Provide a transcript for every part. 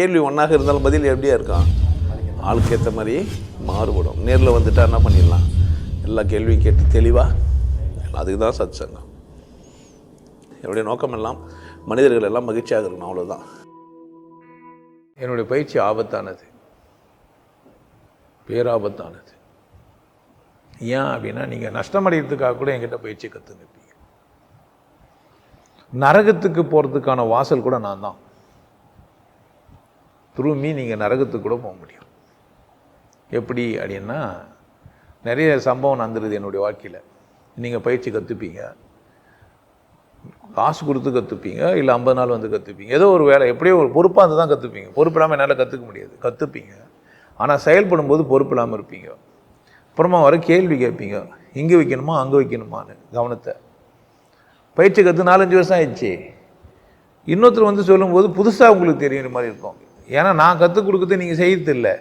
கேள்வி ஒன்றாக இருந்தாலும் பதில் எப்படியா இருக்கான் ஆளுக்கு ஏற்ற மாதிரி மாறுபடும். நேரில் வந்துட்டா என்ன பண்ணிடலாம்? எல்லா கேள்வியும் கேட்டு தெளிவாக அதுக்கு தான் சத் சங்கம் என்னுடைய நோக்கம் எல்லாம் மனிதர்கள் எல்லாம் மகிழ்ச்சியாக இருக்கணும் அவ்வளோதான் என்னுடைய பயிற்சி ஆபத்தானது. பேராபத்தானது. ஏன் அப்படின்னா நீங்கள் நஷ்டமடைகிறதுக்காக கூட என்கிட்ட பயிற்சி கற்று நரகத்துக்கு போகிறதுக்கான வாசல் கூட நான் தான். த்ரூ மீ நீங்கள் நரகத்துக்கு கூட போக முடியும். எப்படி அப்படின்னா நிறைய சம்பவம் நடந்துருது என்னுடைய வாழ்க்கையில். நீங்கள் பயிற்சி கற்றுப்பீங்க காசு கொடுத்து கற்றுப்பீங்க இல்லை ஐம்பது நாள் வந்து கற்றுப்பீங்க ஏதோ ஒரு வேலை எப்படியோ ஒரு பொறுப்பாக இருந்து தான் கற்றுப்பீங்க பொறுப்பு இல்லாமல் என்னால் கற்றுக்க முடியாது. கற்றுப்பீங்க ஆனால் செயல்படும் போது பொறுப்பு இல்லாமல் இருப்பீங்க. அப்புறமா வர கேள்வி கேட்பீங்க. இங்கே வைக்கணுமா அங்கே வைக்கணுமான்னு கவனத்தை. பயிற்சி கற்று நாலஞ்சு வருஷம் ஆயிடுச்சு. இன்னொருத்தர் வந்து சொல்லும்போது புதுசாக உங்களுக்கு தெரியுற மாதிரி இருக்கும். ஏன்னா நான் கற்றுக் கொடுக்குறது நீங்கள் செய்யறது இல்லை.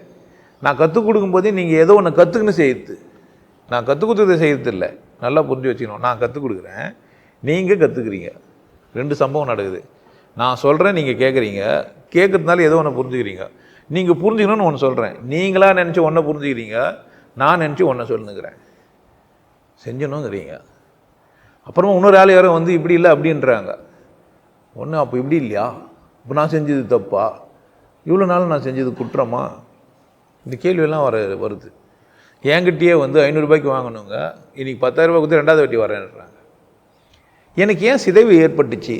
நான் கற்றுக் கொடுக்கும்போதே நீங்கள் ஏதோ ஒன்று கற்றுக்குன்னு செய்யுது நான் கற்றுக் கொடுத்ததை செய்யறது இல்லை. நல்லா புரிஞ்சு வச்சுக்கணும். நான் கற்றுக் கொடுக்குறேன். நீங்கள் கற்றுக்குறீங்க ரெண்டு சம்பவம் நடக்குது. நான் சொல்கிறேன் நீங்கள் கேட்குறீங்க கேட்குறதுனால ஏதோ ஒன்று புரிஞ்சுக்கிறீங்க. நீங்கள் புரிஞ்சுக்கணும்னு ஒன்று சொல்கிறேன் நீங்களாக நினச்சி ஒன்றை புரிஞ்சுக்கிறீங்க. நான் நினச்சி ஒன்றை சொல்லுங்கிறேன். செஞ்சணுங்கிறீங்க. அப்புறமா இன்னொரு ஆள் யாரும் வந்து இப்படி இல்லை அப்படின்றாங்க. ஒன்று அப்போ இப்படி இல்லையா? இப்போ நான் செஞ்சது தப்பா? இவ்வளோ நாள் நான் செஞ்சது குற்றமா? இந்த கேள்வியெல்லாம் வர வருது. என்கிட்டயே வந்து ஐநூறுரூபாய்க்கு வாங்கணுங்க. இன்னைக்கு பத்தாயிரரூபா கொடுத்து ரெண்டாவது வட்டி வரேன்றாங்க. எனக்கு ஏன் சிதைவு ஏற்பட்டுச்சு?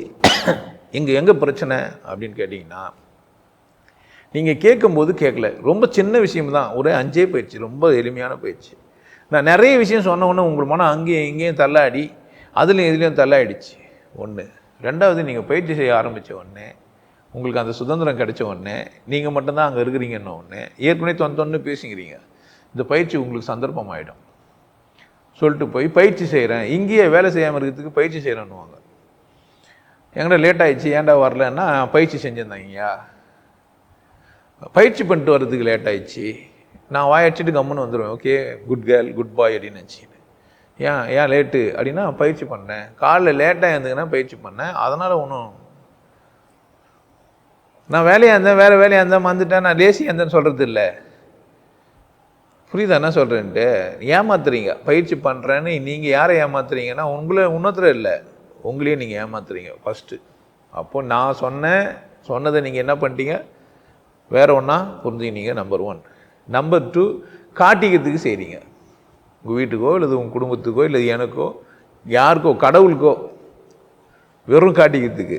இங்கே எங்கே பிரச்சனை? அப்படின்னு கேட்டிங்கன்னா நீங்கள் கேட்கும்போது கேட்கல. ரொம்ப சின்ன விஷயம் தான். ஒரே அஞ்சே பயிற்சி ரொம்ப எளிமையான பயிற்சி நான் நிறைய விஷயம் சொன்ன உடனே உங்கள் மனம் அங்கேயும் இங்கேயும் தள்ளாடி அதுலேயும் இதுலேயும் தள்ளாடிச்சு ஒன்று ரெண்டாவது நீங்கள் பயிற்சி செய்ய ஆரம்பித்த உடனே உங்களுக்கு அந்த சுதந்திரம் கிடைச்ச உடனே நீங்கள் மட்டும்தான் அங்கே இருக்கிறீங்கன்ன உடனே ஏற்கனவே தொந்தொன்னு பேசிக்கிறீங்க. இந்த பயிற்சி உங்களுக்கு சந்தர்ப்பம் ஆகிடும் சொல்லிட்டு போய் பயிற்சி செய்கிறேன் இங்கேயே வேலை செய்யாமல் இருக்கிறதுக்கு பயிற்சி செய்கிறேன்னுவாங்க எங்கடா லேட் ஆயிடுச்சு ஏன்டா வரலன்னா பயிற்சி செஞ்சுருந்தாங்கய்யா. பயிற்சி பண்ணிட்டு வர்றதுக்கு லேட் ஆயிடுச்சு. நான் வாயடிச்சிட்டு கம்முன்னு வந்துடுவேன் okay good girl good boy அப்படின்னு நினச்சின்னு ஏன் ஏன் லேட்டு அப்படின்னா பயிற்சி பண்ணேன். காலைல லேட்டாக இருந்ததுன்னா பயிற்சி பண்ணேன். அதனால் ஒன்றும் நான் வேலையாக இருந்தேன் வேறு வேலையாக இருந்தேன் வந்துட்டேன் நான் லேசியாக இருந்தேன்னு சொல்கிறது இல்லை. புரியுதா? என்ன சொல்கிறேன்ட்டு ஏமாத்துறீங்க. பயிற்சி பண்ணுறேன்னு நீங்கள் யாரை ஏமாத்துறீங்கன்னா உங்களை இன்னொருத்தர் இல்லை. உங்களையே நீங்கள் ஏமாத்துறீங்க ஃபஸ்ட்டு அப்போ நான் சொன்னேன். சொன்னதை நீங்கள் என்ன பண்ணிட்டீங்க? வேறு ஒன்றா புரிஞ்சுக்கினீங்க நம்பர் ஒன் நம்பர் டூ காட்டிக்கிறதுக்கு செய்கிறீங்க உங்கள் வீட்டுக்கோ இல்லை உங்கள் குடும்பத்துக்கோ இல்லை எனக்கோ யாருக்கோ கடவுளுக்கோ வெறும் காட்டிக்கிறதுக்கு.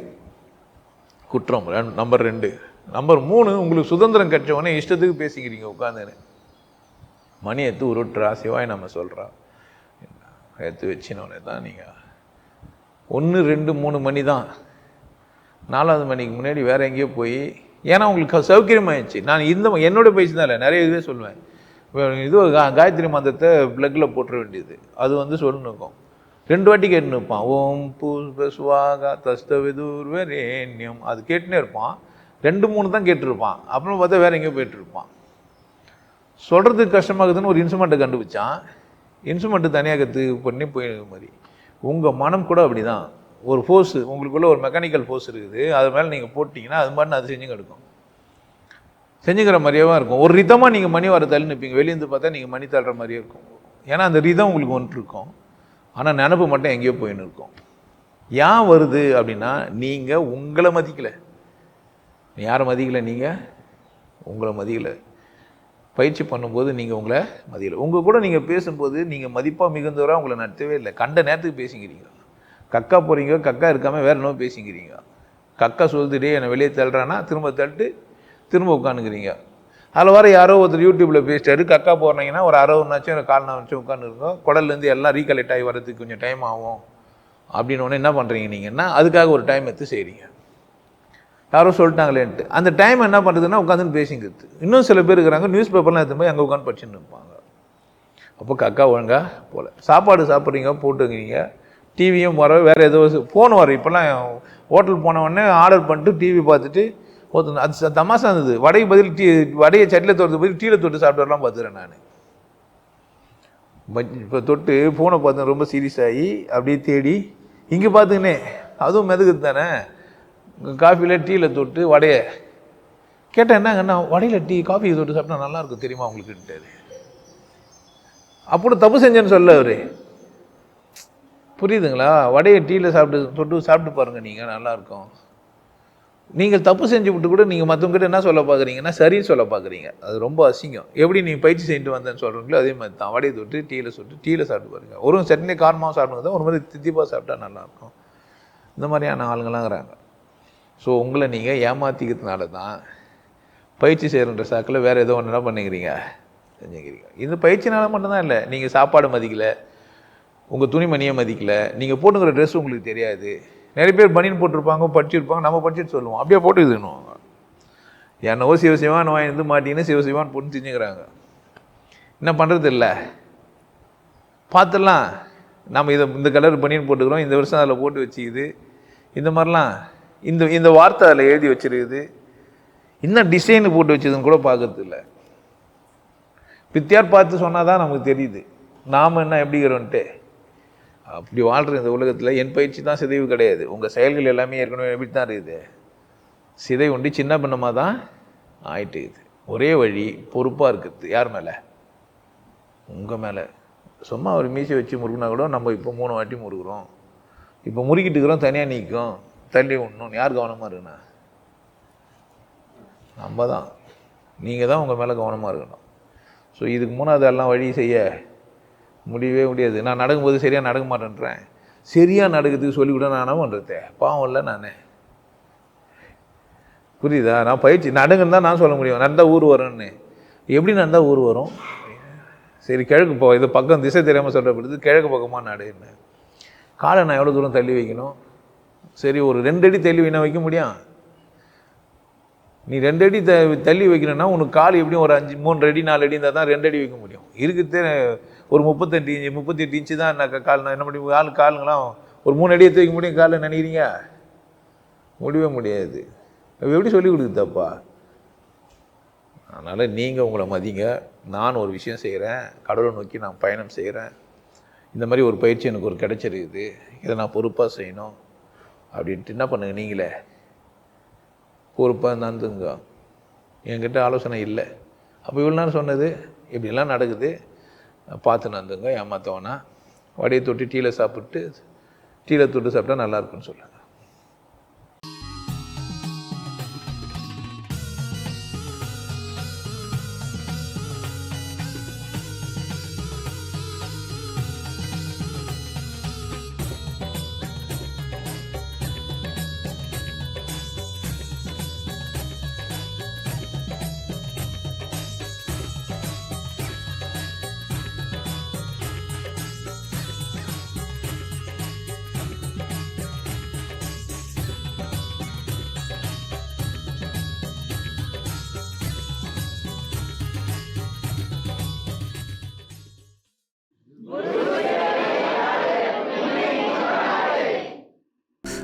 குற்றம். நம்பர் ரெண்டு. நம்பர் மூணு உங்களுக்கு சுதந்திரம் கிடைச்ச உடனே இஷ்டத்துக்கு பேசிக்கிறீங்க உட்காந்துன்னு மணி எடுத்து உருட்டுறா சிவாய் நம்ம சொல்கிறா எடுத்து வச்சினோடனே தான் நீங்கள் ஒன்று ரெண்டு மூணு மணி தான். நாலாவது மணிக்கு முன்னாடி வேறு எங்கேயோ போய் ஏன்னா உங்களுக்கு சௌகரியமாயிடுச்சு நான் இந்த என்னோட பயிற்சி தான் இல்லை நிறைய இதுவே சொல்லுவேன். இது கா- காயத்ரி மந்திரத்தை ப்ளக்கில் போட்டுற வேண்டியது. அது வந்து சொல்லணுக்கும் ரெண்டு வாட்டி கேட்டுன்னு இருப்பான் ஓம் புஷ்ப சுவாகா தஸ்தவிதூர்வரேண்யம் அது கேட்டுனே இருப்பான். ரெண்டு மூணு தான் கேட்டிருப்பான். அப்புறம் பார்த்தா வேற எங்கேயோ போயிட்டு இருப்பான் சொல்கிறதுக்கு கஷ்டமாகுதுன்னு ஒரு இன்ஸ்ட்ருமெண்ட்டை கண்டுபிடிச்சான். இன்ஸ்ட்ருமெண்ட்டு தனியாக கற்று பண்ணி போயிடுற மாதிரி. உங்கள் மனம் கூட அப்படி தான் ஒரு ஃபோர்ஸு உங்களுக்குள்ளே ஒரு மெக்கானிக்கல் ஃபோர்ஸ் இருக்குது. அது மேலே நீங்கள் போட்டிங்கன்னா அது மாதிரி அது செஞ்சு கிடக்கும். செஞ்சுக்கிற மாதிரியே இருக்கும். ஒரு ரிதமாக நீங்கள் மணி வர தள்ளி நிற்பீங்க வெளியேந்து பார்த்தா நீங்கள் மணி தள்ளுற மாதிரியே இருக்கும். ஏன்னா அந்த ரிதம் உங்களுக்கு ஒன்று இருக்கும் ஆனால் நினப்பு மட்டும் எங்கேயோ போயின்னு இருக்கும். ஏன் வருது அப்படின்னா நீங்கள் உங்களை மதிக்கலை. யாரை மதிக்கலை நீங்கள் உங்களை மதிக்கலை. பயிற்சி பண்ணும்போது நீங்கள் உங்களை மதியலை உங்கள் கூட நீங்கள் பேசும்போது நீங்கள் மதிப்பாக மிகுந்தவராக உங்களை நடத்தவே இல்லை. கண்ட நேரத்துக்கு பேசிக்கிறீங்க. கக்கா போகிறீங்க கக்கா இருக்காமல் வேறு என்னவோ பேசிக்கிறீங்க. கக்கா சொல்லுதுடே என்னை வெளியே தள்ளுறான்னா திரும்ப தள்ளிட்டு திரும்ப உட்காந்துக்கிறீங்க. அதில் வர யாரோ ஒருத்தர் யூடியூப்பில் பேசிட்டாரு. கக்கா போடுறீங்கன்னா ஒரு அரை ஒன்றாச்சும் ஒரு கால் நாச்சும் உட்காந்துருக்கோம் குடல்லேருந்து எல்லாம் ரீகலெக்ட் ஆகி வர்றதுக்கு கொஞ்சம் டைம் ஆகும். அப்படின்னு ஒன்று என்ன பண்ணுறீங்க நீங்கன்னா அதுக்காக ஒரு டைம் எடுத்து செய்கிறீங்க யாரோ சொல்லிட்டாங்களேன்ட்டு. அந்த டைம் என்ன பண்ணுறதுன்னா உட்காந்துன்னு பேசிங்கிறது. இன்னும் சில பேர் இருக்கிறாங்க நியூஸ் பேப்பர்லாம் எடுத்து போய் அங்கே உட்காந்து படிச்சுன்னு இருப்பாங்க. அப்போ கக்கா ஒழுங்கா போகல சாப்பாடு சாப்பிட்றீங்க போட்டுக்கிறீங்க. டிவியும் வர வேறு ஏதோ ஃபோன் வர இப்போல்லாம் ஹோட்டல் போன உடனே ஆர்டர் பண்ணிட்டு டிவி பார்த்துட்டு ஒருத்தன் அது தமாசா இருந்தது. வடையை பதில் டீ வடையை சட்டியில் தொடுறது பதில் டீயில் தொட்டு சாப்பிட்டுலாம் பார்த்துறேன் நான். இப்போ தொட்டு ஃபோனை பார்த்து ரொம்ப சீரியஸ் ஆகி அப்படியே தேடி இங்கே பார்த்துக்கினே அதுவும் மெதுக்குது தானே. காஃபியில் டீயில் தொட்டு வடையை. கேட்டேன் என்னங்கண்ணா வடையில் டீ காஃபி தொட்டு சாப்பிட்டா நல்லா இருக்கும் தெரியுமா உங்களுக்குன்ட்டாரு. அப்படி தப்பு செஞ்சேன்னு சொல்ல அவர். புரியுதுங்களா? வடையை டீயில் சாப்பிட்டு தொட்டு சாப்பிட்டு பாருங்கள் நீங்கள் நல்லாயிருக்கும் நீங்கள் தப்பு செஞ்சு விட்டு கூட நீங்கள் மற்றவங்ககிட்ட என்ன சொல்ல பார்க்குறீங்கன்னா சரின்னு சொல்ல பார்க்குறீங்க. அது ரொம்ப அசிங்கம். எப்படி நீங்கள் பயிற்சி செஞ்சுட்டு வந்தேன்னு சொல்கிறீங்களோ அதே மாதிரி தான். வடையை தொட்டு டீயில் சுட்டு டீயில் சாப்பிட்டு பாருங்க. ஒரு சட்னி காரமாக சாப்பிடுங்க தான் ஒரு மாதிரி தித்திப்பாக சாப்பிட்டா நல்லாயிருக்கும். இந்த மாதிரியான ஆளுங்களாம் இருக்கிறாங்க. ஸோ உங்களை நீங்கள் ஏமாற்றிக்கிறதுனால தான் பயிற்சி செய்கிறன்ற சாக்கில் வேறு ஏதோ ஒன்று என்ன பண்ணிக்கிறீங்க? செஞ்சுக்கிறீங்க. இந்த பயிற்சினால மட்டும்தான் இல்லை. நீங்கள் சாப்பாடு மதிக்கலை உங்கள் துணிமணியை மதிக்கலை நீங்கள் போட்டுக்கிற ட்ரெஸ் உங்களுக்கு தெரியாது. நிறைய பேர் பனியன் போட்டிருப்பாங்க படிச்சிருப்பாங்க நம்ம படிச்சுட்டு சொல்லுவோம். அப்படியே போட்டு இதுன்னுவாங்க என்னவோ சிவசிவான் வாங்கி மாட்டின்னு சிவசிவான் பொண்ணு திஞ்சுக்கிறாங்க என்ன பண்ணுறது இல்லை. பார்த்துடலாம் நம்ம இதை இந்த கலர் பனியன் போட்டுக்கிறோம் இந்த வருஷம் அதில் போட்டு வச்சுக்குது. இந்த மாதிரிலாம் இந்த இந்த வார்த்தை அதில் எழுதி வச்சிருக்குது. இன்னும் டிசைன் போட்டு வச்சதுன்னு கூட பார்க்கறது இல்லை. பித்தியார் பார்த்து சொன்னால் தான் நமக்கு தெரியுது. நாம் என்ன எப்படிங்கிறோன்ட்டு அப்படி வாழ்கிற இந்த உலகத்தில் என் பயிற்சி தான் சிதைவு கிடையாது. உங்கள் செயல்கள் எல்லாமே ஏற்கனவே எப்படி தான் இருக்குது. சிதை உண்டு சின்ன பின்னமாக தான் ஆயிட்டு இருக்குது. ஒரே வழி பொறுப்பாக இருக்குது யார் மேலே? உங்கள் மேலே. சும்மா ஒரு மீசை வச்சு முறுக்குனா கூட நம்ம இப்போ மூணு வாட்டி முறுக்குறோம். இப்போ முறுக்கிட்டு இருக்கிறோம் தனியாக நிற்கும் தள்ளி விடணும் யார் கவனமாக இருக்குண்ணா நம்ம தான். நீங்கள் தான் உங்கள் மேலே கவனமாக இருக்கணும். ஸோ இதுக்கு மூணாவது எல்லாம் வழி செய்ய முடியவே முடியாது. நான் நடக்கும்போது சரியாக நடக்க மாட்டேன்றேன். சரியாக நடக்கிறதுக்கு சொல்லிவிட நான் என்ன பண்ணுறது பாவம் இல்லை நான். புரியுதா? நான் பயிற்சி நடங்குன்னு தான் நான் சொல்ல முடியும். நடந்தால் ஊர் வரும்னு. எப்படி நடந்தால் ஊர் வரும்? சரி கிழக்கு போ. இது பக்கம் திசை தெரியாமல் சொல்கிறப்படுது கிழக்கு பக்கமாக நடுன்னு. காலை நான் எவ்வளோ தூரம் தள்ளி வைக்கணும்? சரி ஒரு ரெண்டு அடி தள்ளி வைனா வைக்க முடியும்? நீ ரெண்டு அடி த தள்ளி வைக்கணும்னா உனக்கு கால் எப்படியும் ஒரு அஞ்சு மூன்று அடி நாலு அடி இருந்தால் தான் ரெண்டு அடி வைக்க முடியும். இருக்குது ஒரு முப்பத்தெட்டு இன்ச்சு முப்பத்தெட்டு இன்ச்சு தான் நான் கால். நான் என்ன முடியும் கால் காலுங்களாம் ஒரு மூணு அடியை தூக்க முடியும் காலில் நினைக்கிறீங்க? முடியவே முடியாது. எப்படி சொல்லி கொடுக்குதாப்பா? அதனால் நீங்கள் உங்களை மதிங்க. நான் ஒரு விஷயம் செய்கிறேன் கடவுளை நோக்கி நான் பயணம் செய்கிறேன் இந்த மாதிரி ஒரு பயிற்சி எனக்கு ஒரு கிடைச்சிருக்குது. இதை நான் பொறுப்பாக செய்யணும். அப்படின்ட்டு என்ன பண்ணுங்க நீங்களே? பொறுப்பாக நடந்துங்க என்கிட்ட ஆலோசனை இல்லை. அப்போ இவ்வளோ நேரம் சொன்னது இப்படிலாம் நடக்குது. பார்த்துன்னு வந்துங்க ஏமாத்தவனா? வடையை தொட்டு டீயில் சாப்பிட்டு டீயில் தொட்டு சாப்பிட்டா நல்லாயிருக்குன்னு இருக்குன்னு